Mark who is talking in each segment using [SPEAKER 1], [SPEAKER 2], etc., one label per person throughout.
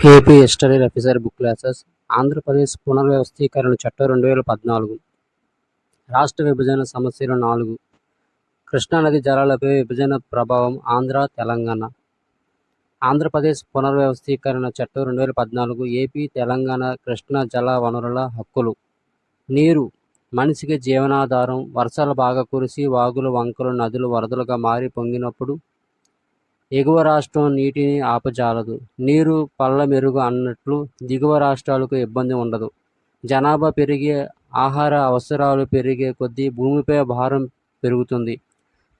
[SPEAKER 1] AP history రెఫ్యూజర్ book classes Andhra Pradesh పునర్వ్యవస్థీకరణ చట్టం రెండు వేల పద్నాలుగు రాష్ట్ర విభజన సమస్యలు నాలుగు కృష్ణానది జలాలపై విభజన ప్రభావం ఆంధ్ర తెలంగాణ ఆంధ్రప్రదేశ్ పునర్వ్యవస్థీకరణ చట్టం రెండు వేల పద్నాలుగు ఏపీ తెలంగాణ కృష్ణా జల వనరుల హక్కులు నీరు మనిషికి జీవనాధారం వర్షాలు బాగా కురిసి వాగులు వంకలు నదులు వరదలుగా మారి పొంగినప్పుడు ఎగువ రాష్ట్రం నీటిని ఆపజాలదు. నీరు పళ్ళ మెరుగు అన్నట్లు దిగువ రాష్ట్రాలకు ఇబ్బంది ఉండదు. జనాభా పెరిగే ఆహార అవసరాలు పెరిగే కొద్దీ భూమిపై భారం పెరుగుతుంది.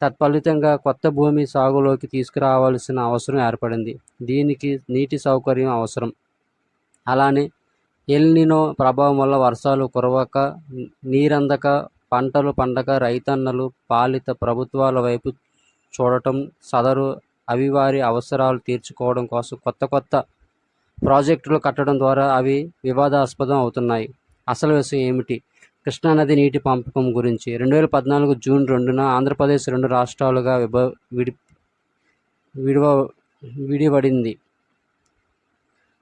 [SPEAKER 1] తత్ఫలితంగా కొత్త భూమి సాగులోకి తీసుకురావాల్సిన అవసరం ఏర్పడింది. దీనికి నీటి సౌకర్యం అవసరం. అలానే ఎల్నినో ప్రభావం వల్ల వర్షాలు కురవక నీరందక పంటలు పండక రైతన్నలు పాలిత ప్రభుత్వాల వైపు చూడటం సదరు అవి వారి అవసరాలు తీర్చుకోవడం కోసం కొత్త కొత్త ప్రాజెక్టులు కట్టడం ద్వారా అవి వివాదాస్పదం అవుతున్నాయి. అసలు విషయం ఏమిటి? కృష్ణానది నీటి పంపకం గురించి రెండు వేల పద్నాలుగు జూన్ రెండున ఆంధ్రప్రదేశ్ రెండు రాష్ట్రాలుగా విభ విడి విడివ విడిపడింది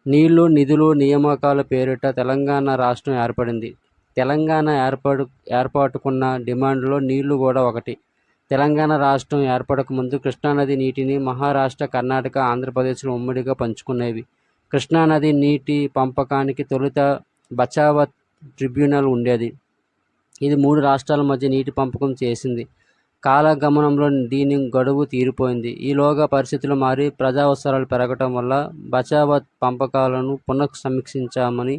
[SPEAKER 1] నీళ్ళు నిధులు నియామకాల పేరిట తెలంగాణ రాష్ట్రం ఏర్పడింది. తెలంగాణ ఏర్పాటు ఏర్పాటుకున్న డిమాండ్లో నీళ్ళు కూడా ఒకటి. తెలంగాణ రాష్ట్రం ఏర్పడక ముందు కృష్ణానది నీటిని మహారాష్ట్ర కర్ణాటక ఆంధ్రప్రదేశ్లో ఉమ్మడిగా పంచుకునేవి. కృష్ణానది నీటి పంపకానికి తొలుత బచావత్ ట్రిబ్యునల్ ఉండేది. ఇది మూడు రాష్ట్రాల మధ్య నీటి పంపకం చేసింది. కాలగమనంలో దీని గడువు తీరిపోయింది. ఈలోగా పరిస్థితులు మారి ప్రజావసరాలు పెరగటం వల్ల బచావత్ పంపకాలను పునః సమీక్షించామని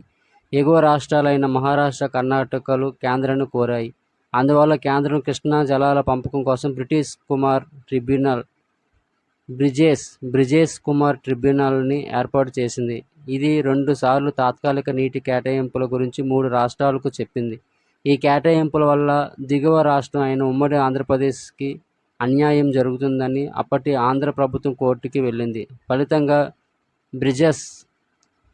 [SPEAKER 1] ఎగువ రాష్ట్రాలైన మహారాష్ట్ర కర్ణాటకలు కేంద్రాన్ని కోరాయి. అందువల్ల కేంద్రం కృష్ణా జలాల పంపకం కోసం బ్రిటిష్ కుమార్ ట్రిబ్యునల్ బ్రిజేస్ బ్రిజేష్ కుమార్ ట్రిబ్యునల్ని ఏర్పాటు చేసింది. ఇది రెండు సార్లు తాత్కాలిక నీటి కేటాయింపుల గురించి మూడు రాష్ట్రాలకు చెప్పింది. ఈ కేటాయింపుల వల్ల దిగువ రాష్ట్రం అయిన ఉమ్మడి ఆంధ్రప్రదేశ్కి అన్యాయం జరుగుతుందని అప్పటి ఆంధ్ర ప్రభుత్వం కోర్టుకి వెళ్ళింది. ఫలితంగా బ్రిజస్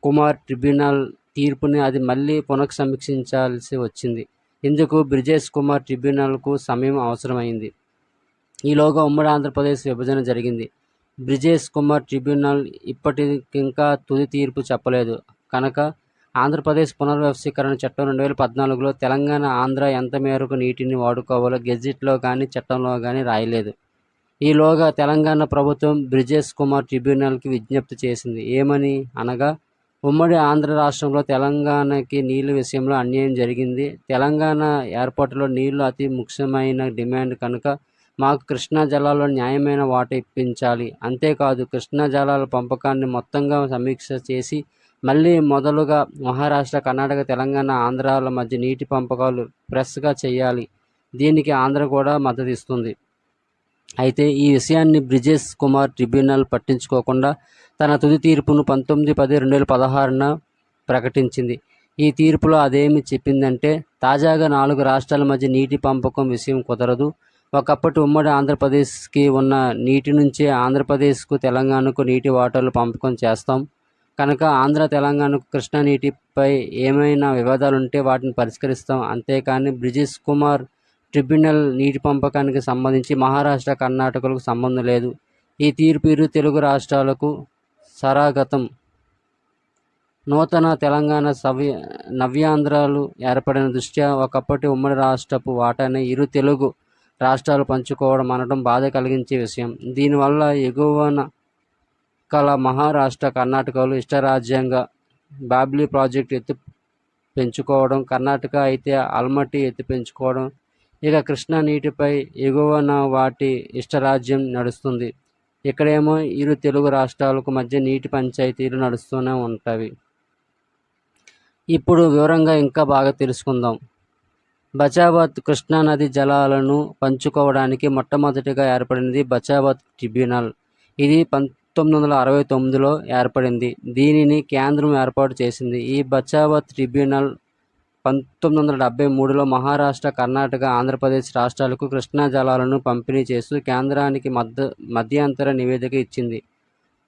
[SPEAKER 1] కుమార్ ట్రిబ్యునల్ తీర్పుని అది మళ్ళీ పునఃసమీక్షించాల్సి వచ్చింది. ఇందుకు బ్రిజేష్ కుమార్ ట్రిబ్యునల్కు సమయం అవసరమైంది. ఈలోగా ఉమ్మడి ఆంధ్రప్రదేశ్ విభజన జరిగింది. బ్రిజేష్ కుమార్ ట్రిబ్యునల్ ఇప్పటికింకా తుది తీర్పు చెప్పలేదు. కనుక ఆంధ్రప్రదేశ్ పునర్వ్యవస్థీకరణ చట్టం రెండు వేల పద్నాలుగులో తెలంగాణ ఆంధ్ర ఎంత మేరకు నీటిని వాడుకోవాలో గెజిట్లో కానీ చట్టంలో కానీ రాయలేదు. ఈలోగా తెలంగాణ ప్రభుత్వం బ్రిజేష్ కుమార్ ట్రిబ్యునల్కి విజ్ఞప్తి చేసింది. ఏమని అనగా ఉమ్మడి ఆంధ్ర రాష్ట్రంలో తెలంగాణకి నీళ్ళ విషయంలో అన్యాయం జరిగింది. తెలంగాణ ఏర్పాటులో నీళ్ళు అతి ముఖ్యమైన డిమాండ్ కనుక మాకు కృష్ణా జలాల్లో న్యాయమైన వాట ఇప్పించాలి. అంతేకాదు కృష్ణా జలాల పంపకాన్ని మొత్తంగా సమీక్ష చేసి మళ్ళీ మొదలుగా మహారాష్ట్ర కర్ణాటక తెలంగాణ ఆంధ్రాల మధ్య నీటి పంపకాలు ప్రెస్గా చేయాలి. దీనికి ఆంధ్ర కూడా మద్దతు ఇస్తుంది అయితే ఈ విషయాన్ని బ్రిజేష్ కుమార్ ట్రిబ్యునల్ పట్టించుకోకుండా తన తుది తీర్పును పంతొమ్మిది పది రెండు వేల పదహారున ప్రకటించింది. ఈ తీర్పులో అదేమి చెప్పిందంటే తాజాగా నాలుగు రాష్ట్రాల మధ్య నీటి పంపకం విషయం కుదరదు. ఒకప్పటి ఉమ్మడి ఆంధ్రప్రదేశ్కి ఉన్న నీటి నుంచే ఆంధ్రప్రదేశ్కు తెలంగాణకు నీటి వాటర్లు పంపకం చేస్తాం. కనుక ఆంధ్ర తెలంగాణకు కృష్ణా నీటిపై ఏమైనా వివాదాలు ఉంటే వాటిని పరిష్కరిస్తాం. అంతేకాని బ్రిజేష్ కుమార్ ట్రిబ్యునల్ నీటి పంపకానికి సంబంధించి మహారాష్ట్ర కర్ణాటకలకు సంబంధం లేదు. ఈ తీర్పు ఇరు తెలుగు రాష్ట్రాలకు సరాగతం. నూతన తెలంగాణ సవ్య నవ్యాంధ్రాలు ఏర్పడిన దృష్ట్యా ఒకప్పటి ఉమ్మడి రాష్ట్రపు వాటాన్ని ఇరు తెలుగు రాష్ట్రాలు పంచుకోవడం అనడం బాధ కలిగించే విషయం. దీనివల్ల ఎగువన కల మహారాష్ట్ర కర్ణాటకలు ఇష్టరాజ్యంగా బాబ్లీ ప్రాజెక్ట్ ఎత్తు పెంచుకోవడం కర్ణాటక అయితే అల్మటి ఎత్తు పెంచుకోవడం ఇక కృష్ణా నీటిపై ఎగువన వాటి ఇష్టరాజ్యం నడుస్తుంది. ఇక్కడేమో ఇరు తెలుగు రాష్ట్రాలకు మధ్య నీటి పంచాయతీలు నడుస్తూనే ఉంటాయి. ఇప్పుడు వివరంగా ఇంకా బాగా తెలుసుకుందాం. బచావత్ కృష్ణానది జలాలను పంచుకోవడానికి మొట్టమొదటిగా ఏర్పడినది బచావత్ ట్రిబ్యునల్. ఇది పంతొమ్మిది వందల అరవై తొమ్మిదిలో ఏర్పడింది. దీనిని కేంద్రం ఏర్పాటు చేసింది. ఈ బచావత్ ట్రిబ్యునల్ పంతొమ్మిది వందల డెబ్బై మూడులో మహారాష్ట్ర కర్ణాటక ఆంధ్రప్రదేశ్ రాష్ట్రాలకు కృష్ణా జలాలను పంపిణీ చేస్తూ కేంద్రానికి మధ్య మధ్యంతర నివేదిక ఇచ్చింది.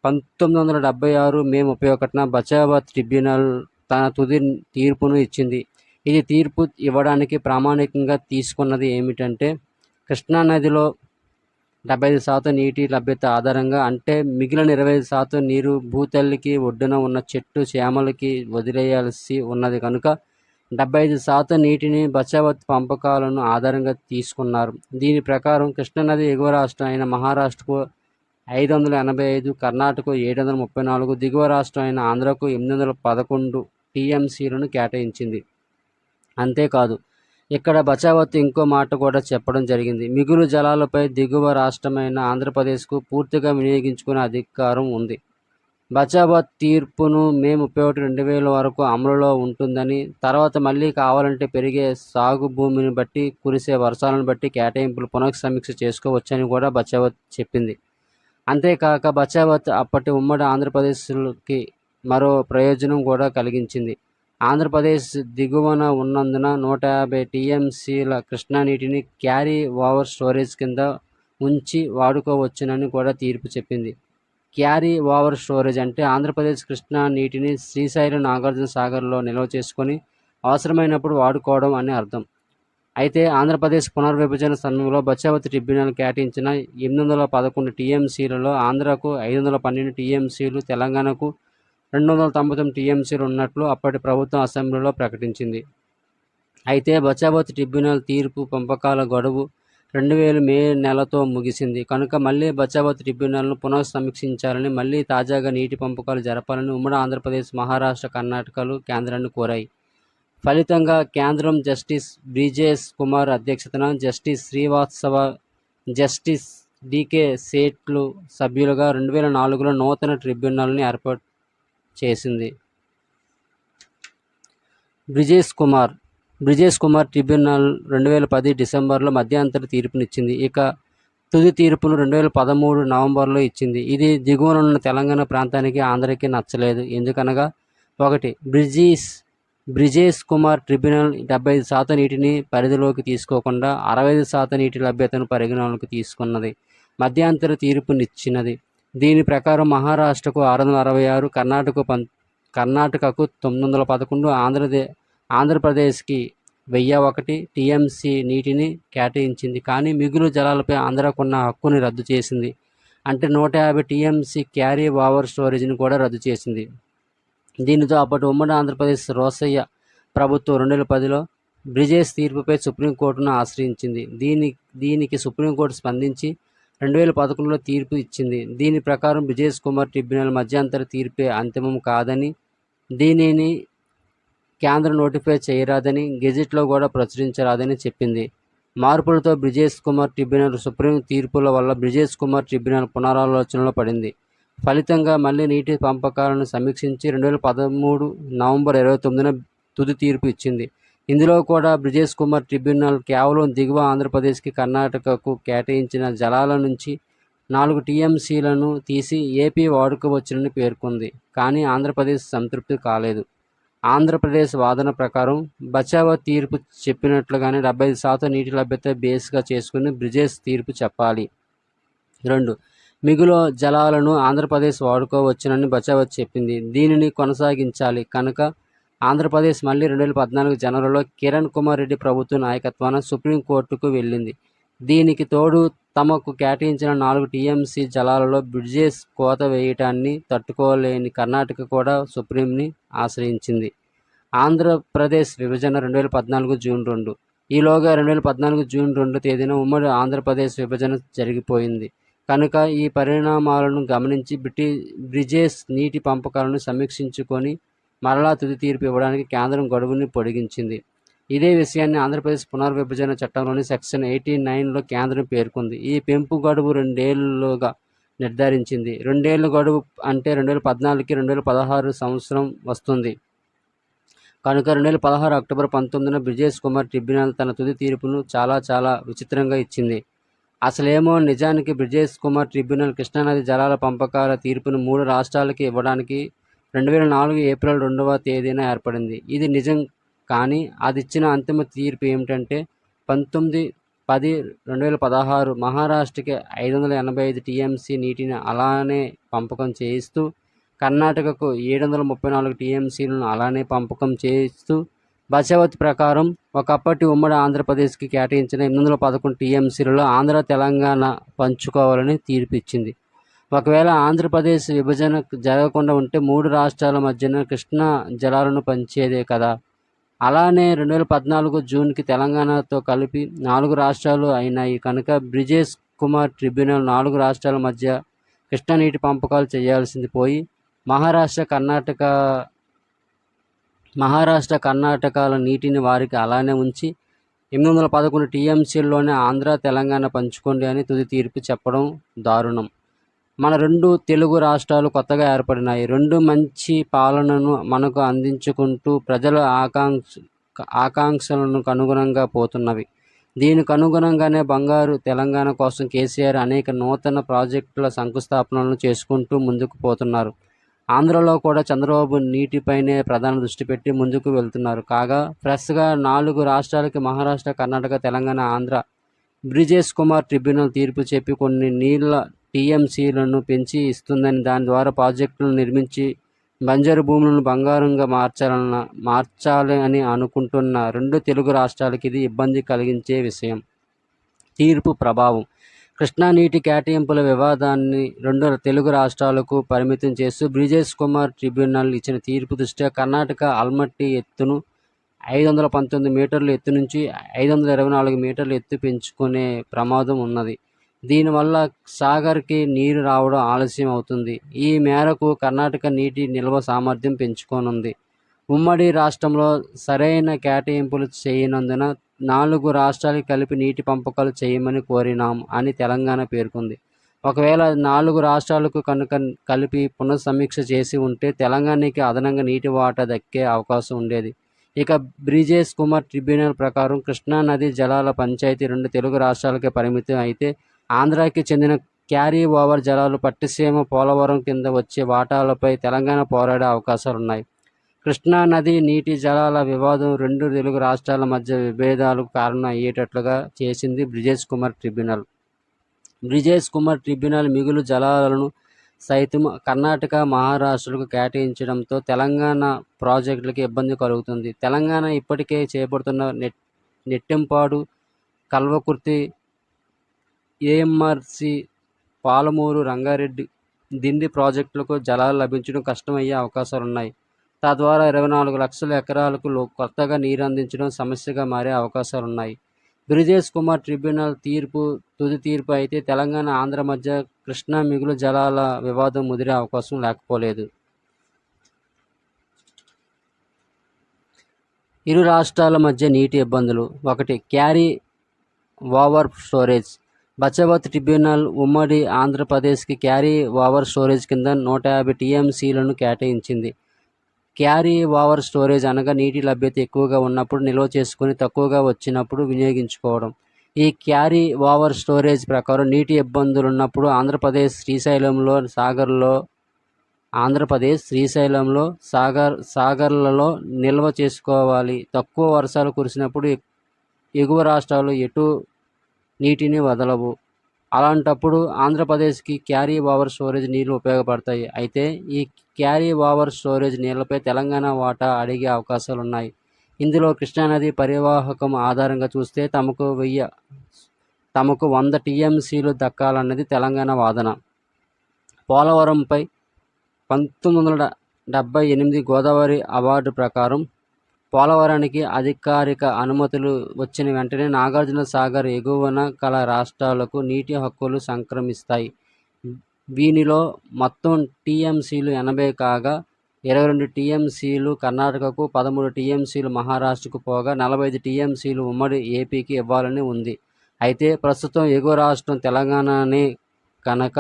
[SPEAKER 1] పంతొమ్మిది వందల డెబ్బై ఆరు మే ముప్పై ఒకటిన బచావత్ ట్రిబ్యునల్ తన తుది తీర్పును ఇచ్చింది. ఇది తీర్పు ఇవ్వడానికి ప్రామాణికంగా తీసుకున్నది ఏమిటంటే కృష్ణానదిలో డెబ్బై ఐదు శాతం నీటి లభ్యత ఆధారంగా అంటే మిగిలిన ఇరవై ఐదు శాతం నీరు భూతల్లికి ఒడ్డున ఉన్న చెట్టు చేమలకి వదిలేయాల్సి ఉన్నది కనుక డెబ్బై ఐదు శాతం నీటిని బచావత్ పంపకాలను ఆధారంగా తీసుకున్నారు. దీని ప్రకారం కృష్ణానది ఎగువ రాష్ట్రం అయిన మహారాష్ట్రకు ఐదు వందల ఎనభై ఐదు కర్ణాటక ఏడు వందల ముప్పై నాలుగు దిగువ రాష్ట్రం అయిన ఆంధ్రకు ఎనిమిది వందల పదకొండు టీఎంసీలను కేటాయించింది. అంతేకాదు ఇక్కడ బచావత్ ఇంకో మాట కూడా చెప్పడం జరిగింది. మిగులు జలాలపై దిగువ రాష్ట్రమైన ఆంధ్రప్రదేశ్కు పూర్తిగా వినియోగించుకునే అధికారం ఉంది. బచావత్ తీర్పును మే ముప్పై ఒకటి రెండు వేల వరకు అమలులో ఉంటుందని తర్వాత మళ్ళీ కావాలంటే పెరిగే సాగు భూమిని బట్టి కురిసే వర్షాలను బట్టి కేటాయింపులు పునఃసమీక్ష చేసుకోవచ్చని కూడా బచావత్ చెప్పింది. అంతేకాక బచావత్ అప్పటి ఉమ్మడి ఆంధ్రప్రదేశ్కి మరో ప్రయోజనం కూడా కలిగించింది. ఆంధ్రప్రదేశ్ దిగువన ఉన్నందున నూట యాభై టీఎంసీల కృష్ణా నీటిని క్యారీ ఓవర్ స్టోరేజ్ కింద ఉంచి వాడుకోవచ్చునని కూడా తీర్పు చెప్పింది. క్యారీ ఓవర్ స్టోరేజ్ అంటే ఆంధ్రప్రదేశ్ కృష్ణా నీటిని శ్రీశైలం నాగార్జున సాగర్లో నిల్వ చేసుకొని అవసరమైనప్పుడు వాడుకోవడం అని అర్థం. అయితే ఆంధ్రప్రదేశ్ పునర్విభజన సమయంలో బచావతి ట్రిబ్యునల్ కేటాయించిన ఎనిమిది వందల పదకొండు టీఎంసీలలో ఆంధ్రకు ఐదు వందల పన్నెండు టీఎంసీలు తెలంగాణకు రెండు వందల తొంభై తొమ్మిది టీఎంసీలు ఉన్నట్లు అప్పటి ప్రభుత్వం అసెంబ్లీలో ప్రకటించింది. అయితే బచావతి ట్రిబ్యునల్ తీర్పు పంపకాల గడువు రెండు వేల మే నెలతో ముగిసింది. కనుక మళ్ళీ బచావత్ ట్రిబ్యునల్ను పునఃసమీక్షించాలని మళ్ళీ తాజాగా నీటి పంపకాలు జరపాలని ఉమ్మడి ఆంధ్రప్రదేశ్ మహారాష్ట్ర కర్ణాటకలు కేంద్రాన్ని కోరాయి. ఫలితంగా కేంద్రం జస్టిస్ బ్రిజేష్ కుమార్ అధ్యక్షతన జస్టిస్ శ్రీవాత్సవ జస్టిస్ డికే సేట్లు సభ్యులుగా రెండు వేల నాలుగులో నూతన ట్రిబ్యునల్ని ఏర్పాటు చేసింది. బ్రిజేష్ కుమార్ బ్రిజేష్ కుమార్ ట్రిబ్యునల్ రెండు వేల పది డిసెంబర్లో మధ్యంతర తీర్పునిచ్చింది. ఇక తుది తీర్పును రెండు వేల పదమూడు నవంబర్లో ఇచ్చింది. ఇది దిగువన ఉన్న తెలంగాణ ప్రాంతానికి ఆంధ్రకి నచ్చలేదు. ఎందుకనగా ఒకటి బ్రిజీస్ బ్రిజేష్ కుమార్ ట్రిబ్యునల్ డెబ్బై ఐదు శాతం నీటిని పరిధిలోకి తీసుకోకుండా అరవై ఐదు శాతం నీటి లభ్యతను పరిగణలోకి తీసుకున్నది. మధ్యంతర తీర్పునిచ్చినది. దీని ప్రకారం మహారాష్ట్రకు ఆరు వందల అరవై ఆరు కర్ణాటక పం కర్ణాటకకు తొమ్మిది వందల పదకొండు ఆంధ్రదే ఆంధ్రప్రదేశ్కి వెయ్యి ఒకటి టీఎంసీ నీటిని కేటాయించింది. కానీ మిగులు జలాలపై ఆంధ్రాకున్న హక్కుని రద్దు చేసింది. అంటే నూట యాభై టీఎంసీ క్యారీ ఓవర్ స్టోరేజ్ని కూడా రద్దు చేసింది. దీనితో అప్పటి ఉమ్మడి ఆంధ్రప్రదేశ్ రోసయ్య ప్రభుత్వం రెండు వేల పదిలో బ్రిజేష్ తీర్పుపై సుప్రీంకోర్టును ఆశ్రయించింది. దీని దీనికి సుప్రీంకోర్టు స్పందించి రెండు వేల పదకొండులో తీర్పు ఇచ్చింది. దీని ప్రకారం బ్రిజేష్ కుమార్ ట్రిబ్యునల్ మధ్యంతర తీర్పే అంతిమం కాదని దీనిని కేంద్రం నోటిఫై చేయరాదని గెజిట్లో కూడా ప్రచురించరాదని చెప్పింది. మార్పులతో బ్రిజేష్ కుమార్ ట్రిబ్యునల్ సుప్రీం తీర్పుల వల్ల బ్రిజేష్ కుమార్ ట్రిబ్యునల్ పునరాలోచనలో పడింది. ఫలితంగా మళ్ళీ నీటి పంపకాలను సమీక్షించి రెండు వేల పదమూడు నవంబర్ ఇరవై తొమ్మిదిన తుది తీర్పు ఇచ్చింది. ఇందులో కూడా బ్రిజేష్ కుమార్ ట్రిబ్యునల్ కేవలం దిగువ ఆంధ్రప్రదేశ్కి కర్ణాటకకు కేటాయించిన జలాల నుంచి నాలుగు టీఎంసీలను తీసి ఏపీ వాడుకోవచ్చునని పేర్కొంది. కానీ ఆంధ్రప్రదేశ్ సంతృప్తి కాలేదు. ఆంధ్రప్రదేశ్ వాదన ప్రకారం బచావో తీర్పు చెప్పినట్లుగానే డెబ్బై ఐదు శాతం నీటి లభ్యత బేస్గా చేసుకుని బ్రిజేష్ తీర్పు చెప్పాలి. రెండు మిగులు జలాలను ఆంధ్రప్రదేశ్ వాడుకోవచ్చునని బచావో చెప్పింది. దీనిని కొనసాగించాలి. కనుక ఆంధ్రప్రదేశ్ మళ్ళీ రెండు వేల పద్నాలుగు జనవరిలో కిరణ్ కుమార్ రెడ్డి ప్రభుత్వ నాయకత్వాన సుప్రీంకోర్టుకు వెళ్ళింది. దీనికి తోడు తమకు కేటాయించిన నాలుగు టీఎంసీ జలాలలో బ్రిడ్జెస్ కోత వేయటాన్ని తట్టుకోలేని కర్ణాటక కూడా సుప్రీంని ఆశ్రయించింది. ఆంధ్రప్రదేశ్ విభజన రెండు వేల పద్నాలుగు జూన్ రెండు. ఈలోగా రెండు వేల పద్నాలుగు జూన్ రెండు తేదీన ఉమ్మడి ఆంధ్రప్రదేశ్ విభజన జరిగిపోయింది. కనుక ఈ పరిణామాలను గమనించి బ్రిటి బ్రిజేస్ నీటి పంపకాలను సమీక్షించుకొని మరలా తుది తీర్పు ఇవ్వడానికి కేంద్రం గడువుని పొడిగించింది. ఇదే విషయాన్ని ఆంధ్రప్రదేశ్ పునర్విభజన చట్టంలోని సెక్షన్ ఎయిటీ నైన్లో కేంద్రం పేర్కొంది. ఈ పెంపు గడువు రెండేళ్ళుగా నిర్ధారించింది. రెండేళ్ళ గడువు అంటే రెండు వేల పద్నాలుగుకి రెండు వేల పదహారు సంవత్సరం వస్తుంది. కనుక రెండు వేల పదహారు అక్టోబర్ పంతొమ్మిదిన బ్రిజేష్ కుమార్ ట్రిబ్యునల్ తన తుది తీర్పును చాలా చాలా విచిత్రంగా ఇచ్చింది. అసలేమో నిజానికి బ్రిజేష్ కుమార్ ట్రిబ్యునల్ కృష్ణానది జలాల పంపకాల తీర్పును మూడు రాష్ట్రాలకి ఇవ్వడానికి రెండు వేల నాలుగు ఏప్రిల్ రెండవ తేదీన ఏర్పడింది. ఇది నిజం కానీ అది ఇచ్చిన అంతిమ తీర్పు ఏమిటంటే పంతొమ్మిది పది రెండు వేల పదహారు మహారాష్ట్రకి ఐదు వందల ఎనభై ఐదు టీఎంసీ నీటిని అలానే పంపకం చేయిస్తూ కర్ణాటకకు ఏడు వందల ముప్పై నాలుగు టీఎంసీలను అలానే పంపకం చేస్తూ బచావత్ ప్రకారం ఒకప్పటి ఉమ్మడి ఆంధ్రప్రదేశ్కి కేటాయించిన ఎనిమిది వందల పదకొండు టీఎంసీలలో ఆంధ్ర తెలంగాణ పంచుకోవాలని తీర్పిచ్చింది. ఒకవేళ ఆంధ్రప్రదేశ్ విభజన జరగకుండా ఉంటే మూడు రాష్ట్రాల మధ్యన కృష్ణా జలాలను పంచేదే కదా. అలానే రెండు వేల పద్నాలుగు జూన్కి తెలంగాణతో కలిపి నాలుగు రాష్ట్రాలు అయినాయి. కనుక బ్రిజేష్ కుమార్ ట్రిబ్యునల్ నాలుగు రాష్ట్రాల మధ్య కృష్ణా నీటి పంపకాలు చేయాల్సింది పోయి మహారాష్ట్ర కర్ణాటక మహారాష్ట్ర కర్ణాటకల నీటిని వారికి అలానే ఉంచి ఎనిమిది వందల పదకొండు టీఎంసీల్లోనే ఆంధ్ర తెలంగాణ పంచుకోండి అని తుది తీర్పు చెప్పడం దారుణం. మన రెండు తెలుగు రాష్ట్రాలు కొత్తగా ఏర్పడినాయి. రెండు మంచి పాలనను మనకు అందించుకుంటూ ప్రజల ఆకాంక్ష ఆకాంక్షలను అనుగుణంగా పోతున్నవి. దీనికి అనుగుణంగానే బంగారు తెలంగాణ కోసం కేసీఆర్ అనేక నూతన ప్రాజెక్టుల శంకుస్థాపనలను చేసుకుంటూ ముందుకు పోతున్నారు. ఆంధ్రలో కూడా చంద్రబాబు నీటిపైనే ప్రధాన దృష్టి పెట్టి ముందుకు వెళ్తున్నారు. కాగా ఫ్రెష్గా నాలుగు రాష్ట్రాలకి మహారాష్ట్ర కర్ణాటక తెలంగాణ ఆంధ్ర బ్రిజేష్ కుమార్ ట్రిబ్యునల్ తీర్పు చెప్పి కొన్ని నీళ్ళ టీఎంసీలను పెంచి ఇస్తుందని దాని ద్వారా ప్రాజెక్టులను నిర్మించి బంజరు భూములను బంగారంగా మార్చాలన్న మార్చాలి అని అనుకుంటున్న రెండు తెలుగు రాష్ట్రాలకి ఇది ఇబ్బంది కలిగించే విషయం. తీర్పు ప్రభావం. కృష్ణా నీటి కేటాయింపుల వివాదాన్ని రెండు తెలుగు రాష్ట్రాలకు పరిమితం చేస్తూ బ్రిజేష్ కుమార్ ట్రిబ్యునల్ ఇచ్చిన తీర్పు దృష్ట్యా కర్ణాటక అల్మట్టి ఎత్తును ఐదు వందల పంతొమ్మిది మీటర్ల ఎత్తు నుంచి ఐదు వందల ఇరవై నాలుగు మీటర్ల ఎత్తు పెంచుకునే ప్రమాదం ఉన్నది. దీనివల్ల సాగర్కి నీరు రావడం ఆలస్యం అవుతుంది ఈ మేరకు కర్ణాటక నీటి నిల్వ సామర్థ్యం పెంచుకోనుంది. ఉమ్మడి రాష్ట్రంలో సరైన కేటాయింపులు చేయనందున నాలుగు రాష్ట్రాలు కలిపి నీటి పంపకాలు చేయమని కోరినాం అని తెలంగాణ పేర్కొంది. ఒకవేళ నాలుగు రాష్ట్రాలకు కనుక కలిపి పునఃసమీక్ష చేసి ఉంటే తెలంగాణకి అదనంగా నీటి వాటా దక్కే అవకాశం ఉండేది. ఇక బ్రిజేష్ కుమార్ ట్రిబ్యునల్ ప్రకారం కృష్ణా నది జలాల పంచాయతీ రెండు తెలుగు రాష్ట్రాలకే పరిమితం అయితే ఆంధ్రాకి చెందిన క్యారీ ఓవర్ జలాలు పట్టిసీమ పోలవరం కింద వచ్చే వాటాలపై తెలంగాణ పోరాడే అవకాశాలున్నాయి. కృష్ణా నది నీటి జలాల వివాదం రెండు తెలుగు రాష్ట్రాల మధ్య విభేదాలకు కారణం అయ్యేటట్లుగా చేసింది బ్రిజేష్ కుమార్ ట్రిబ్యునల్. బ్రిజేష్ కుమార్ ట్రిబ్యునల్ మిగులు జలాలను సైతం కర్ణాటక మహారాష్ట్రకు కేటాయించడంతో తెలంగాణ ప్రాజెక్టులకు ఇబ్బంది కలుగుతుంది. తెలంగాణ ఇప్పటికే చేపడుతున్న నెట్ నెట్టెంపాడు కల్వకుర్తి ఏఎంఆర్సి పాలమూరు రంగారెడ్డి దిండి ప్రాజెక్టులకు జలాలు లభించడం కష్టమయ్యే అవకాశాలున్నాయి. తద్వారా ఇరవై నాలుగు లక్షల ఎకరాలకు కొత్తగా నీరు అందించడం సమస్యగా మారే అవకాశాలున్నాయి. బ్రిజేష్ కుమార్ ట్రిబ్యునల్ తీర్పు తుది తీర్పు అయితే తెలంగాణ ఆంధ్ర మధ్య కృష్ణా మిగులు జలాల వివాదం ముదిరే అవకాశం లేకపోలేదు. ఇరు రాష్ట్రాల మధ్య నీటి ఇబ్బందులు. ఒకటి carry over storage. Bachawat tribunal ఉమ్మడి ఆంధ్రప్రదేశ్కి క్యారీ ఓవర్ స్టోరేజ్ కింద నూట యాభై టీఎంసీలను కేటాయించింది. క్యారీ ఓవర్ స్టోరేజ్ అనగా నీటి లభ్యత ఎక్కువగా ఉన్నప్పుడు నిల్వ చేసుకొని తక్కువగా వచ్చినప్పుడు వినియోగించుకోవడం. ఈ క్యారీ ఓవర్ స్టోరేజ్ ప్రకారం నీటి ఇబ్బందులు ఉన్నప్పుడు ఆంధ్రప్రదేశ్ శ్రీశైలంలో సాగర్లో ఆంధ్రప్రదేశ్ శ్రీశైలంలో సాగర్ సాగర్లలో నిల్వ చేసుకోవాలి. తక్కువ వర్షాలు కురిసినప్పుడు ఎగువ రాష్ట్రాలు ఎటు నీటిని వదలవు. అలాంటప్పుడు ఆంధ్రప్రదేశ్కి క్యారీ ఓవర్ స్టోరేజ్ నీళ్ళు ఉపయోగపడతాయి. అయితే ఈ క్యారీ ఓవర్ స్టోరేజ్ నీళ్ళపై తెలంగాణ వాటా అడిగే అవకాశాలు ఉన్నాయి ఇందులో కృష్ణానది పరివాహకం ఆధారంగా చూస్తే తమకు వెయ్యి తమకు వంద టీఎంసీలు దక్కాలన్నది తెలంగాణ వాదన. పోలవరంపై పంతొమ్మిది వందల డెబ్బై ఎనిమిది గోదావరి అవార్డు ప్రకారం పోలవరానికి అధికారిక అనుమతులు వచ్చిన వెంటనే నాగార్జున సాగర్ ఎగువన కల రాష్ట్రాలకు నీటి హక్కులు సంక్రమిస్తాయి. వీనిలో మొత్తం టీఎంసీలు ఎనభై కాగా ఇరవై రెండు టీఎంసీలు కర్ణాటకకు పదమూడు టీఎంసీలు మహారాష్ట్రకు పోగా నలభై ఐదు టీఎంసీలు ఉమ్మడి ఏపీకి ఇవ్వాలని ఉంది. అయితే ప్రస్తుతం ఎగువ రాష్ట్రం తెలంగాణనే కనుక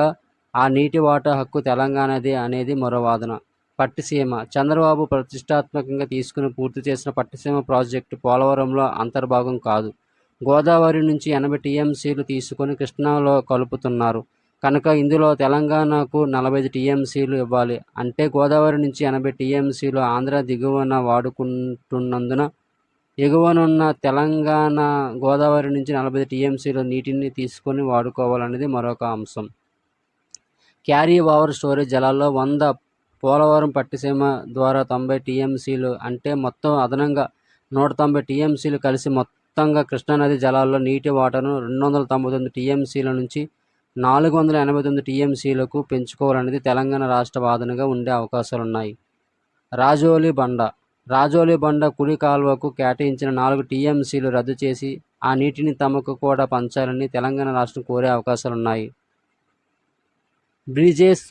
[SPEAKER 1] ఆ నీటి వాటా హక్కు తెలంగాణదే అనేది మరో వాదన. పట్టిసీమ. చంద్రబాబు ప్రతిష్టాత్మకంగా తీసుకుని పూర్తి చేసిన పట్టిసీమ ప్రాజెక్టు పోలవరంలో అంతర్భాగం కాదు. గోదావరి నుంచి ఎనభై టీఎంసీలు తీసుకొని కృష్ణాలో కలుపుతున్నారు. కనుక ఇందులో తెలంగాణకు నలభై ఐదు టీఎంసీలు ఇవ్వాలి. అంటే గోదావరి నుంచి ఎనభై టీఎంసీలు ఆంధ్ర దిగువన వాడుకుంటున్నందున ఎగువనున్న తెలంగాణ గోదావరి నుంచి నలభై ఐదు నీటిని తీసుకొని వాడుకోవాలనేది మరొక అంశం. క్యారీ ఓవర్ స్టోరేజ్ జలాల్లో వంద పోలవరం పట్టిసీమ ద్వారా తొంభై టీఎంసీలు అంటే మొత్తం అదనంగా నూట తొంభై టీఎంసీలు కలిసి మొత్తంగా కృష్ణానది జలాల్లో నీటి వాటర్ను రెండు వందల తొంభై తొమ్మిది టీఎంసీల నుంచి నాలుగు వందల ఎనభై తొమ్మిది టీఎంసీలకు పెంచుకోవాలనేది తెలంగాణ రాష్ట్ర వాదనగా ఉండే అవకాశాలున్నాయి. రాజోలి బండ. రాజోలి బండ కుడి కాలువకు కేటాయించిన నాలుగు టీఎంసీలు రద్దు చేసి ఆ నీటిని తమకు కూడా పంచాలని తెలంగాణ రాష్ట్రం కోరే అవకాశాలున్నాయి. బ్రిజేష్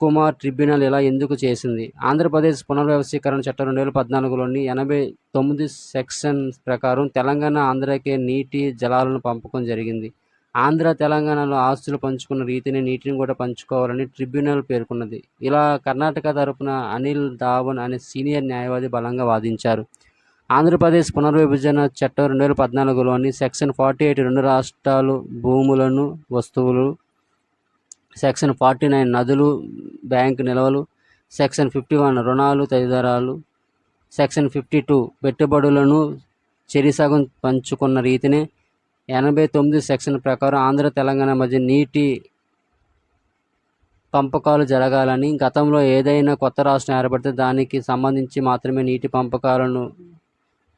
[SPEAKER 1] కుమార్ ట్రిబ్యునల్ ఇలా ఎందుకు చేసింది? ఆంధ్రప్రదేశ్ పునర్వ్యవస్థీకరణ చట్టం రెండు వేల పద్నాలుగులోని ఎనభై తొమ్మిది సెక్షన్ ప్రకారం తెలంగాణ ఆంధ్రకే నీటి జలాలను పంపకం జరిగింది. ఆంధ్ర తెలంగాణలో ఆస్తులు పంచుకున్న రీతిని నీటిని కూడా పంచుకోవాలని ట్రిబ్యునల్ పేర్కొన్నది. ఇలా కర్ణాటక తరపున అనిల్ ధావన్ అనే సీనియర్ న్యాయవాది బలంగా వాదించారు. ఆంధ్రప్రదేశ్ పునర్విభజన చట్టం రెండు వేల పద్నాలుగులోని సెక్షన్ ఫార్టీ ఎయిట్ రెండు రాష్ట్రాలు భూములను వస్తువులు సెక్షన్ ఫార్టీ నైన్ నదులు బ్యాంకు నిల్వలు సెక్షన్ ఫిఫ్టీ వన్ రుణాలు తదితరాలు. సెక్షన్ ఫిఫ్టీ టూ పెట్టుబడులను చెరిసగం పంచుకున్న రీతినే ఎనభై తొమ్మిది సెక్షన్ ప్రకారం ఆంధ్ర తెలంగాణ మధ్య నీటి పంపకాలు జరగాలని గతంలో ఏదైనా కొత్త రాష్ట్రం ఏర్పడితే దానికి సంబంధించి మాత్రమే నీటి పంపకాలను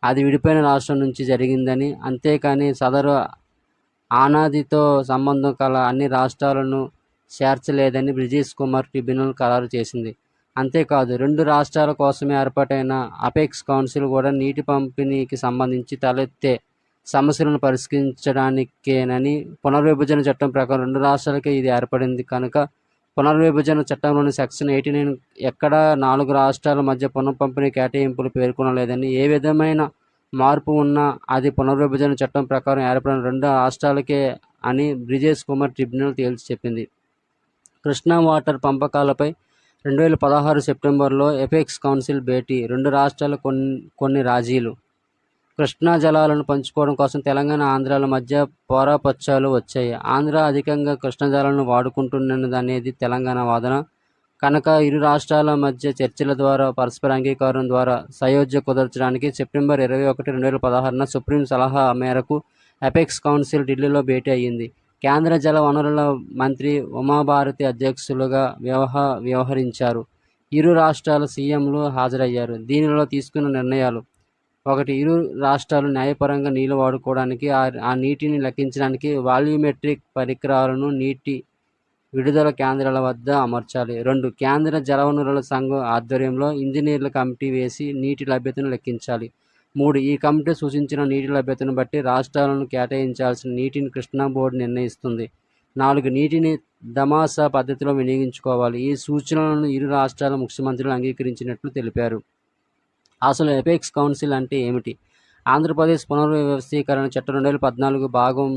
[SPEAKER 1] అది విడిపోయిన రాష్ట్రం నుంచి జరిగిందని అంతేకాని సదరు ఆనాదితో సంబంధం కల అన్ని రాష్ట్రాలను చేర్చలేదని బ్రిజేష్ కుమార్ ట్రిబ్యునల్ ఖరారు చేసింది. అంతేకాదు రెండు రాష్ట్రాల కోసమే ఏర్పాటైన అపెక్స్ కౌన్సిల్ కూడా నీటి పంపిణీకి సంబంధించి తలెత్తే సమస్యలను పరిష్కరించడానికేనని పునర్విభజన చట్టం ప్రకారం రెండు రాష్ట్రాలకే ఇది ఏర్పడింది కనుక పునర్విభజన చట్టంలోని సెక్షన్ ఎయిటీ నైన్ ఎక్కడా నాలుగు రాష్ట్రాల మధ్య పునఃపంపిణీ కేటాయింపులు పేర్కొనలేదని ఏ విధమైన మార్పు ఉన్నా అది పునర్విభజన చట్టం ప్రకారం ఏర్పడిన రెండు రాష్ట్రాలకే అని బ్రిజేష్ కుమార్ ట్రిబ్యునల్ తేల్చి చెప్పింది. కృష్ణా వాటర్ పంపకాలపై రెండు వేల పదహారు సెప్టెంబర్లో ఎపెక్స్ కౌన్సిల్ భేటీ రెండు రాష్ట్రాలు కొన్ని కొన్ని రాజీలు. కృష్ణా జలాలను పంచుకోవడం కోసం తెలంగాణ ఆంధ్రాల మధ్య పోరాపచ్చాలు వచ్చాయి. ఆంధ్ర అధికంగా కృష్ణా జలాలను వాడుకుంటున్నది అనేది తెలంగాణ వాదన. కనుక ఇరు రాష్ట్రాల మధ్య చర్చల ద్వారా పరస్పర అంగీకారం ద్వారా సయోధ్య కుదర్చడానికి సెప్టెంబర్ ఇరవై ఒకటి రెండు వేల పదహారున సుప్రీం సలహా మేరకు అపెక్స్ కౌన్సిల్ ఢిల్లీలో భేటీ అయ్యింది. కేంద్ర జల వనరుల మంత్రి ఉమాభారతి అధ్యక్షులుగా వ్యవహ వ్యవహరించారు. ఇరు రాష్ట్రాల సీఎంలు హాజరయ్యారు. దీనిలో తీసుకున్న నిర్ణయాలు. ఒకటి ఇరు రాష్ట్రాలు న్యాయపరంగా నీళ్ళు వాడుకోవడానికి ఆ నీటిని లెక్కించడానికి వాల్యూమెట్రిక్ పరికరాలను నీటి విడుదల కేంద్రాల వద్ద అమర్చాలి. రెండు కేంద్ర జలవనరుల సంఘం ఆధ్వర్యంలో ఇంజనీర్ల కమిటీ వేసి నీటి లభ్యతను లెక్కించాలి. మూడు ఈ కమిటీ సూచించిన నీటి లభ్యతను బట్టి రాష్ట్రాలను కేటాయించాల్సిన నీటిని కృష్ణా బోర్డు నిర్ణయిస్తుంది. నాలుగు నీటిని దమాసా పద్ధతిలో వినియోగించుకోవాలి. ఈ సూచనలను ఇరు రాష్ట్రాల ముఖ్యమంత్రులు అంగీకరించినట్లు తెలిపారు. అసలు ఎపెక్స్ కౌన్సిల్ అంటే ఏమిటి? ఆంధ్రప్రదేశ్ పునర్వ్యవస్థీకరణ చట్టం రెండు వేల పద్నాలుగు భాగం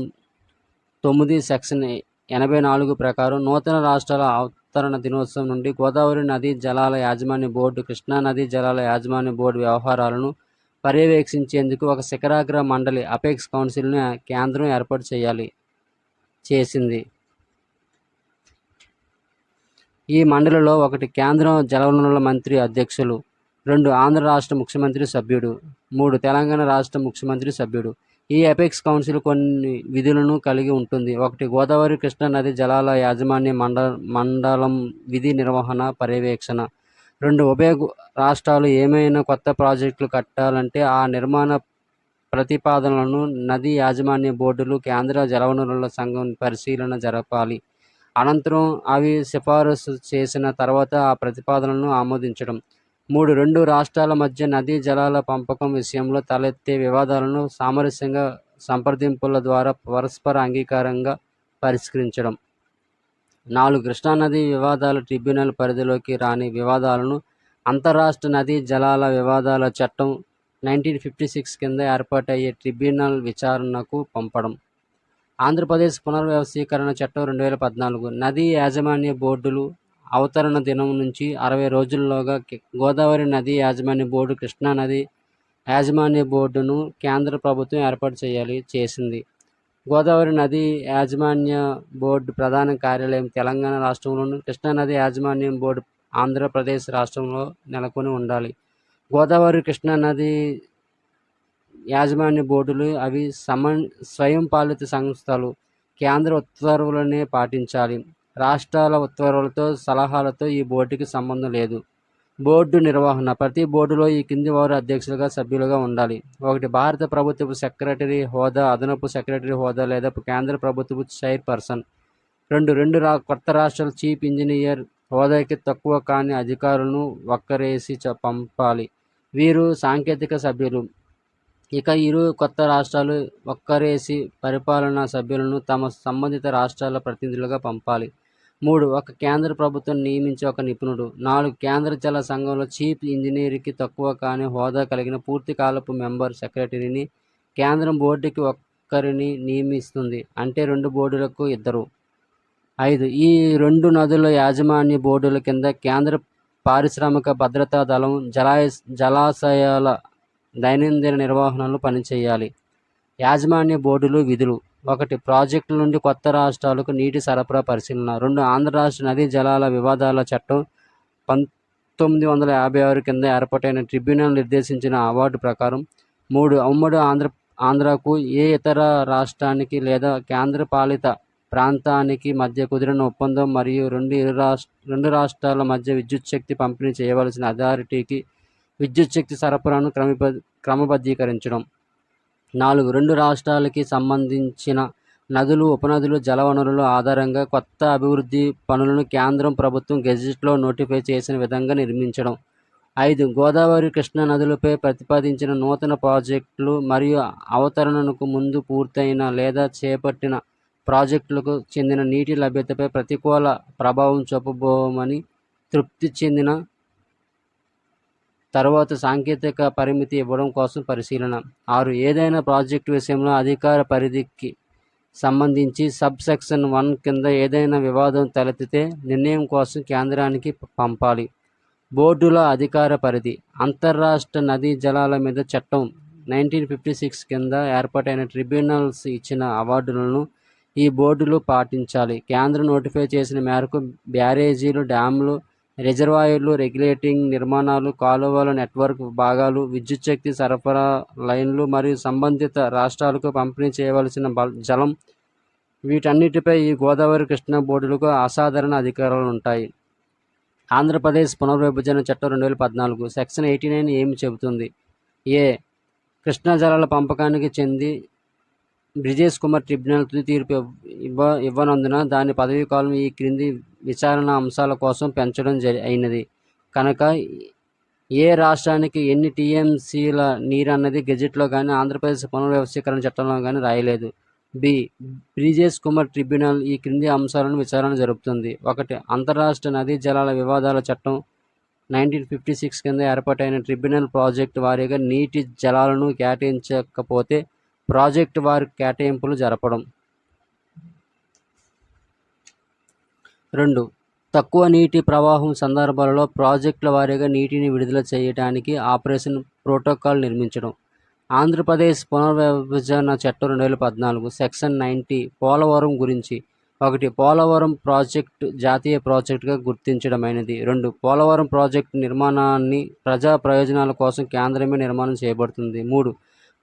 [SPEAKER 1] తొమ్మిది సెక్షన్ ఎనభై నాలుగు ప్రకారం నూతన రాష్ట్రాల అవతరణ దినోత్సవం నుండి గోదావరి నదీ జలాల యాజమాన్య బోర్డు కృష్ణా నదీ జలాల యాజమాన్య బోర్డు వ్యవహారాలను పర్యవేక్షించేందుకు ఒక శిఖరాగ్ర మండలి అపెక్స్ కౌన్సిల్ను కేంద్రం ఏర్పాటు చేయాలి చేసింది. ఈ మండలిలో ఒకటి కేంద్రం జలవనరుల మంత్రి అధ్యక్షులు రెండు ఆంధ్ర రాష్ట్ర ముఖ్యమంత్రి సభ్యుడు మూడు తెలంగాణ రాష్ట్ర ముఖ్యమంత్రి సభ్యుడు. ఈ అపెక్స్ కౌన్సిల్ కొన్ని విధులను కలిగి ఉంటుంది. ఒకటి గోదావరి కృష్ణా నది జలాల యాజమాన్య మండ మండలం విధి నిర్వహణ పర్యవేక్షణ. రెండు ఉభయ రాష్ట్రాలు ఏమైనా కొత్త ప్రాజెక్టులు కట్టాలంటే ఆ నిర్మాణ ప్రతిపాదనలను నది యాజమాన్య బోర్డులు కేంద్ర జలవనరుల సంఘం పరిశీలన జరపాలి. అనంతరం అవి సిఫారసు చేసిన తర్వాత ఆ ప్రతిపాదనలను ఆమోదించడం. మూడు రెండు రాష్ట్రాల మధ్య నదీ జలాల పంపకం విషయంలో తలెత్తే వివాదాలను సామరస్యంగా సంప్రదింపుల ద్వారా పరస్పర అంగీకారంగా పరిష్కరించడం. నాలుగు కృష్ణానది వివాదాలు ట్రిబ్యునల్ పరిధిలోకి రాని వివాదాలను అంతరాష్ట్ర నదీ జలాల వివాదాల చట్టం నైన్టీన్ ఫిఫ్టీ సిక్స్ కింద ఏర్పాటయ్యే ట్రిబ్యునల్ విచారణకు పంపడం. ఆంధ్రప్రదేశ్ పునర్వ్యవస్థీకరణ చట్టం రెండు వేల పద్నాలుగు నదీ యాజమాన్య బోర్డులు అవతరణ దినం నుంచి అరవై రోజుల్లోగా గోదావరి నదీ యాజమాన్య బోర్డు కృష్ణా నది యాజమాన్య బోర్డును కేంద్ర ప్రభుత్వం ఏర్పాటు చేయాలి చేసింది. గోదావరి నది యాజమాన్య బోర్డు ప్రధాన కార్యాలయం తెలంగాణ రాష్ట్రంలోను కృష్ణానది యాజమాన్యం బోర్డు ఆంధ్రప్రదేశ్ రాష్ట్రంలో నెలకొని ఉండాలి. గోదావరి కృష్ణానది యాజమాన్య బోర్డులు అవి సమ స్వయం పాలిత సంస్థలు కేంద్ర ఉత్తర్వులనే పాటించాలి. రాష్ట్రాల ఉత్తర్వులతో సలహాలతో ఈ బోర్డుకి సంబంధం లేదు. బోర్డు నిర్వహణ. ప్రతి బోర్డులో ఈ కింది వారు అధ్యక్షులుగా సభ్యులుగా ఉండాలి. ఒకటి భారత ప్రభుత్వపు సెక్రటరీ హోదా అదనపు సెక్రటరీ హోదా లేదా కేంద్ర ప్రభుత్వపు చైర్పర్సన్. రెండు రెండు రా కొత్త రాష్ట్రాల చీఫ్ ఇంజనీర్ హోదాకి తక్కువ కాని అధికారులను వక్కరేసి చ- పంపాలి. వీరు సాంకేతిక సభ్యులు. ఇక ఇరు కొత్త రాష్ట్రాలు ఒక్కరేసి పరిపాలనా సభ్యులను తమ సంబంధిత రాష్ట్రాల ప్రతినిధులుగా పంపాలి. మూడు ఒక కేంద్ర ప్రభుత్వం నియమించే ఒక నిపుణుడు. నాలుగు కేంద్ర జల సంఘంలో చీఫ్ ఇంజనీర్కి తక్కువ కాని హోదా కలిగిన పూర్తి కాలపు మెంబర్ సెక్రటరీని కేంద్రం బోర్డుకి ఒక్కరిని నియమిస్తుంది. అంటే రెండు బోర్డులకు ఇద్దరు. ఐదు ఈ రెండు నదుల యాజమాన్య బోర్డుల కింద కేంద్ర పారిశ్రామిక భద్రతా దళం జలాయ జలాశయాల దైనందిన నిర్వహణలో పనిచేయాలి. యాజమాన్య బోర్డులు విధులు. ఒకటి ప్రాజెక్టుల నుండి కొత్త రాష్ట్రాలకు నీటి సరఫరా పరిశీలన రెండు ఆంధ్ర రాష్ట్ర నదీ జలాల వివాదాల చట్టం పంతొమ్మిది వందల యాభై ఆరు కింద ఏర్పాటైన ట్రిబ్యునల్ నిర్దేశించిన అవార్డు ప్రకారం మూడు ఉమ్మడి ఆంధ్ర ఆంధ్రాకు ఏ ఇతర రాష్ట్రానికి లేదా కేంద్రపాలిత ప్రాంతానికి మధ్య కుదిరిన ఒప్పందం మరియు రెండు ఇరు రాష్ట్ర రెండు రాష్ట్రాల మధ్య విద్యుత్ శక్తి పంపిణీ చేయవలసిన అథారిటీకి విద్యుత్ శక్తి సరఫరాను క్రమబ క్రమబద్ధీకరించడం. నాలుగు రెండు రాష్ట్రాలకి సంబంధించిన నదులు ఉపనదులు జలవనరుల ఆధారంగా కొత్త అభివృద్ధి పనులను కేంద్రం ప్రభుత్వం గెజిట్లో నోటిఫై చేసిన విధంగా నిర్మించడం. ఐదు గోదావరి కృష్ణా నదులపై ప్రతిపాదించిన నూతన ప్రాజెక్టులు మరియు అవతరణకు ముందు పూర్తయిన లేదా చేపట్టిన ప్రాజెక్టులకు చెందిన నీటి లభ్యతపై ప్రతికూల ప్రభావం చూపబోమని తృప్తి చెందిన తర్వాత సాంకేతిక పరిమితి ఇవ్వడం కోసం పరిశీలన. ఆరు ఏదైనా ప్రాజెక్టు విషయంలో అధికార పరిధికి సంబంధించి సబ్ సెక్షన్ వన్ కింద ఏదైనా వివాదం తలెత్తితే నిర్ణయం కోసం కేంద్రానికి పంపాలి. బోర్డుల అధికార పరిధి. అంతర్రాష్ట్ర నదీ జలాల మీద చట్టం నైన్టీన్ ఫిఫ్టీ సిక్స్ కింద ఏర్పాటైన ట్రిబ్యునల్స్ ఇచ్చిన అవార్డులను ఈ బోర్డులు పాటించాలి. కేంద్రం నోటిఫై చేసిన మేరకు బ్యారేజీలు డ్యాములు రిజర్వాయర్లు రెగ్యులేటింగ్ నిర్మాణాలు కాలువల నెట్వర్క్ భాగాలు విద్యుత్ శక్తి సరఫరా లైన్లు మరియు సంబంధిత రాష్ట్రాలకు పంపిణీ చేయవలసిన బల్ జలం వీటన్నిటిపై ఈ గోదావరి కృష్ణా బోర్డులకు అసాధారణ అధికారాలు ఉంటాయి. ఆంధ్రప్రదేశ్ పునర్విభజన చట్టం రెండు వేల పద్నాలుగు సెక్షన్ ఎయిటీ నైన్ ఏమి చెబుతుంది? ఏ. కృష్ణా జలాల పంపకానికి చెంది బ్రిజేష్ కుమార్ ట్రిబ్యునల్ తుది తీర్పు ఇవ్వ ఇవ్వనందున దాని పదవీ కాలం ఈ క్రింది విచారణ అంశాల కోసం పెంచడం జరి అయినది. కనుక ఏ రాష్ట్రానికి ఎన్ని టీఎంసీల నీరు అన్నది గెజెట్లో కానీ ఆంధ్రప్రదేశ్ పునర్వ్యవస్థీకరణ చట్టంలో కానీ రాయలేదు. బి. బ్రిజేష్ కుమార్ ట్రిబ్యునల్ ఈ క్రింది అంశాలను విచారణ జరుపుతుంది. ఒకటి అంతర్రాష్ట్ర నదీ జలాల వివాదాల చట్టం నైన్టీన్ ఫిఫ్టీ సిక్స్ కింద ఏర్పాటైన ట్రిబ్యునల్ ప్రాజెక్టు వారీగా నీటి జలాలను కేటాయించకపోతే ప్రాజెక్టు వారి కేటాయింపులు జరపడం. రెండు తక్కువ నీటి ప్రవాహం సందర్భాలలో ప్రాజెక్టుల వారీగా నీటిని విడుదల చేయడానికి ఆపరేషన్ ప్రోటోకాల్ నిర్మించడం. ఆంధ్రప్రదేశ్ పునర్విభజన చట్టం రెండు వేల పద్నాలుగు సెక్షన్ నైంటీ పోలవరం గురించి. ఒకటి పోలవరం ప్రాజెక్టు జాతీయ ప్రాజెక్టుగా గుర్తించడమైనది. రెండు పోలవరం ప్రాజెక్టు నిర్మాణాన్ని ప్రజా ప్రయోజనాల కోసం కేంద్రమే నిర్మాణం చేయబడుతుంది. మూడు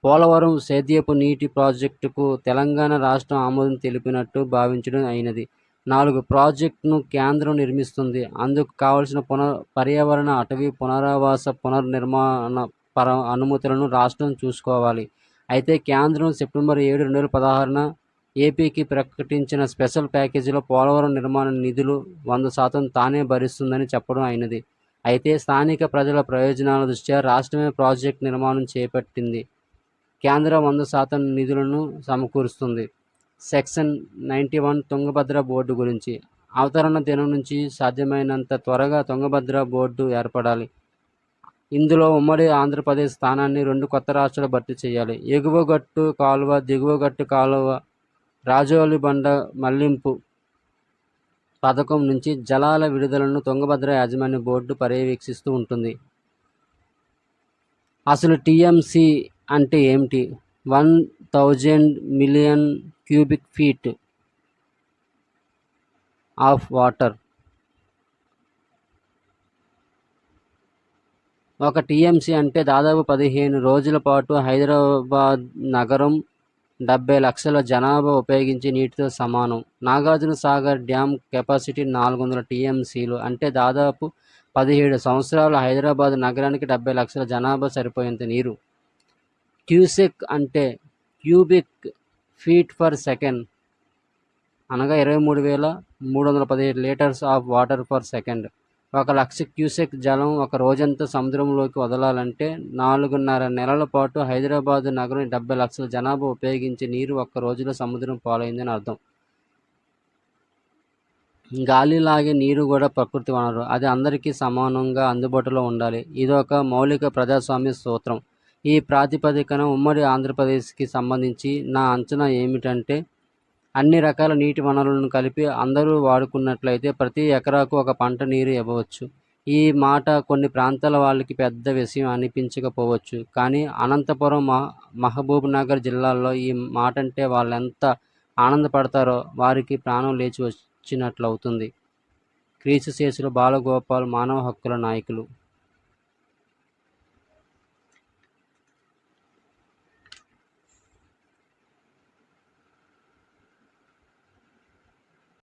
[SPEAKER 1] పోలవరం సేద్యపు నీటి ప్రాజెక్టుకు తెలంగాణ రాష్ట్రం ఆమోదం తెలిపినట్టు భావించడం అయినది. నాలుగు ప్రాజెక్టును కేంద్రం నిర్మిస్తుంది. అందుకు కావలసిన పునర్ పర్యావరణ అటవీ పునరావాస పునర్నిర్మాణ పర అనుమతులను రాష్ట్రం చూసుకోవాలి. అయితే కేంద్రం సెప్టెంబర్ ఏడు రెండు వేల పదహారున ఏపీకి ప్రకటించిన స్పెషల్ ప్యాకేజీలో పోలవరం నిర్మాణ నిధులు వంద శాతం తానే భరిస్తుందని చెప్పడం అయినది. అయితే స్థానిక ప్రజల ప్రయోజనాల దృష్ట్యా రాష్ట్రమే ప్రాజెక్ట్ నిర్మాణం చేపట్టింది. కేంద్రం వంద శాతం నిధులను సమకూరుస్తుంది. Section ninety one Tungabhadra board గురించి. అవతరణ దినం నుంచి సాధ్యమైనంత త్వరగా తుంగభద్ర బోర్డు ఏర్పడాలి. ఇందులో ఉమ్మడి ఆంధ్రప్రదేశ్ స్థానాన్ని రెండు కొత్త రాష్ట్రాలు భర్తీ చేయాలి. ఎగువ గట్టు కాలువ దిగువ గట్టు కాలువ రాజోలి బండ మళ్ళింపు పథకం నుంచి జలాల విడుదలను తుంగభద్ర యాజమాన్య బోర్డు పర్యవేక్షిస్తూ ఉంటుంది. అసలు టీఎంసీ అంటే ఏమిటి? One thousand million cubic feet of water. ఒక టీఎంసీ అంటే దాదాపు పదిహేను రోజుల పాటు హైదరాబాద్ నగరం డెబ్బై లక్షల జనాభా ఉపయోగించే నీటితో సమానం. నాగార్జున సాగర్ డ్యామ్ కెపాసిటీ నాలుగు వందల టీఎంసీలు. అంటే దాదాపు పదిహేడు సంవత్సరాలు హైదరాబాద్ నగరానికి డెబ్బై లక్షల జనాభా సరిపోయేంత నీరు. క్యూసెక్ అంటే క్యూబిక్ ఫీట్ పర్ సెకండ్. అనగా ఇరవై మూడు వేల మూడు వందల పదిహేడు litres of water per second. ఒక లక్ష క్యూసెక్ జలం ఒక రోజంతా సముద్రంలోకి వదలాలంటే నాలుగున్నర నెలల పాటు హైదరాబాద్ నగరం డెబ్బై లక్షల జనాభా ఉపయోగించే నీరు ఒక్క రోజులో సముద్రం పాలైందని అర్థం. గాలి లాగే నీరు కూడా ప్రకృతి వనరు. అది అందరికీ సమానంగా అందుబాటులో ఉండాలి. ఇది ఒక మౌలిక ప్రజాస్వామ్య సూత్రం ఈ ప్రాతిపదికన ఉమ్మడి ఆంధ్రప్రదేశ్కి సంబంధించి నా అంచనా ఏమిటంటే అన్ని రకాల నీటి వనరులను కలిపి అందరూ వాడుకున్నట్లయితే ప్రతి ఎకరాకు ఒక పంట నీరు ఇవ్వవచ్చు. ఈ మాట కొన్ని ప్రాంతాల వాళ్ళకి పెద్ద విషయం అనిపించకపోవచ్చు. కానీ అనంతపురం మహ మహబూబ్ నగర్ జిల్లాల్లో ఈ మాట అంటే వాళ్ళు ఎంత ఆనందపడతారో వారికి ప్రాణం లేచి వచ్చినట్లవుతుంది. క్రీస్తు శేషులు బాలగోపాల్ మానవ హక్కుల నాయకులు.